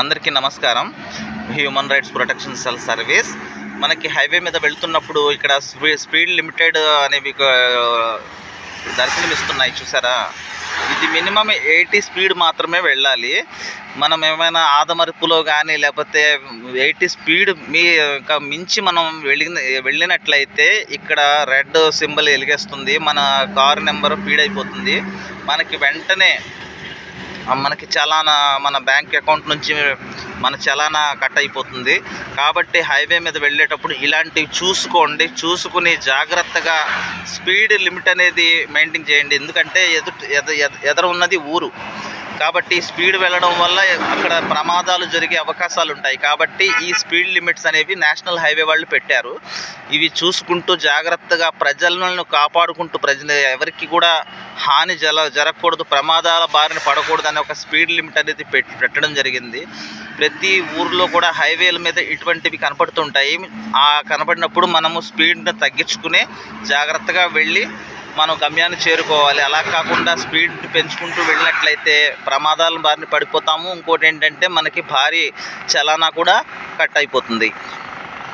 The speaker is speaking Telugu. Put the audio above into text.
అందరికీ నమస్కారం. Human rights protection cell service మనకి హైవే మీద వెళ్తున్నప్పుడు ఇక్కడ స్పీడ్ లిమిటెడ్ అనేవి దర్శనమిస్తున్నాయి. చూసారా? ఇది మినిమం ఎయిటీ స్పీడ్ మాత్రమే వెళ్ళాలి. మనం ఏమైనా ఆదమరుపులో కానీ లేకపోతే ఎయిటీ స్పీడ్ మీ ఇంకా మించి మనం వెళ్ళిన వెళ్ళినట్లయితే ఇక్కడ రెడ్ సింబల్ వెలిగేస్తుంది. మన కారు నెంబర్ ఫీడ్ అయిపోతుంది. మనకి వెంటనే మనకి చలానా మన బ్యాంక్ అకౌంట్ నుంచి మన చలానా కట్ అయిపోతుంది. కాబట్టి హైవే మీద వెళ్ళేటప్పుడు ఇలాంటివి చూసుకోండి. చూసుకుని జాగ్రత్తగా స్పీడ్ లిమిట్ అనేది మెయింటైన్ చేయండి. ఎందుకంటే ఎదుటి ఎద- ఎద- ఎదర ఉన్నది ఊరు. కాబట్టి స్పీడ్ వెళ్ళడం వల్ల అక్కడ ప్రమాదాలు జరిగే అవకాశాలు ఉంటాయి. కాబట్టి ఈ స్పీడ్ లిమిట్స్ అనేవి నేషనల్ హైవే వాళ్ళు పెట్టారు. ఇవి చూసుకుంటూ జాగ్రత్తగా ప్రజలను కాపాడుకుంటూ ప్రజలు ఎవరికి కూడా హాని జల జరగకూడదు ప్రమాదాల బారిన పడకూడదు అనే ఒక స్పీడ్ లిమిట్ అనేది పెట్టడం జరిగింది. ప్రతి ఊర్లో కూడా హైవేల మీద ఇటువంటివి కనపడుతుంటాయి. ఆ కనపడినప్పుడు మనము స్పీడ్ని తగ్గించుకుని జాగ్రత్తగా వెళ్ళి మనం గమ్యాన్ని చేరుకోవాలి. అలా కాకుండా స్పీడ్ పెంచుకుంటూ వెళ్ళినట్లయితే ప్రమాదాల బారిన పడిపోతాము. ఇంకోటి ఏంటంటే మనకి భారీ చలానా కూడా కట్ అయిపోతుంది.